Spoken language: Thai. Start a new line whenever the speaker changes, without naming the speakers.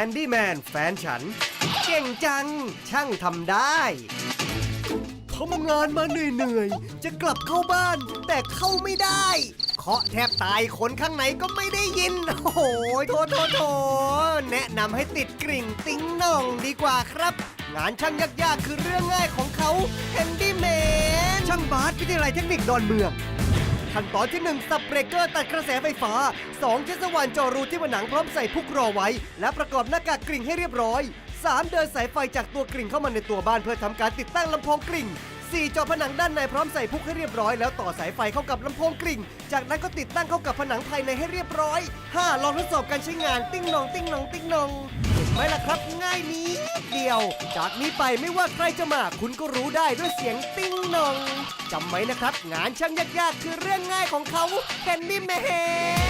ฮนดี้แมนแฟนฉัน เก่งจัง ช่างทำได้ทำงานมาเหนื่อยๆ จะกลับเข้าบ้าน แต่เข้าไม่ได้ เคาะแทบตายคนข้างในก็ไม่ได้ยิน โอ้โหโถโถโถแนะนำให้ติดกริ่งติ้งน่องดีกว่าครับ งานช่างยากๆ คือเรื่องง่ายของเขาแฮนดี้แมนช่างบาสวิทยาลัยเทคนิคดอนเมือง ขั้นตอนที่ 1 สับเบรกเกอร์ตัดกระแสไฟฟ้า 2 ใช้สว่านเจอรูที่ผนังพร้อมใส่พุกรอไว้ และประกอบหน้ากากกริ่งให้เรียบร้อย 3 เดินสายไฟจากตัวกริ่งเข้ามาในตัวบ้านเพื่อทำการติดตั้งลำโพงกริ่ง4เจาะผนังด้านในพร้อมใส่พุกให้เรียบร้อยแล้วต่อสายไฟเข้ากับลำโพงกริ่ง จากนั้นก็ติดตั้งเข้ากับผนังภายในให้เรียบร้อย 5 ลองทดสอบการใช้งาน ติ้งนองติ้งนองติ้งนองเห็นไหมล่ะครับ ง่ายนิด เดียว จากนี้ไปไม่ว่าใครจะมาคุณก็รู้ได้ด้วยเสียงติ้งนองจำไว้นะครับ งานช่างยากๆ คือเรื่องง่ายของเขาแฮนดี้แมน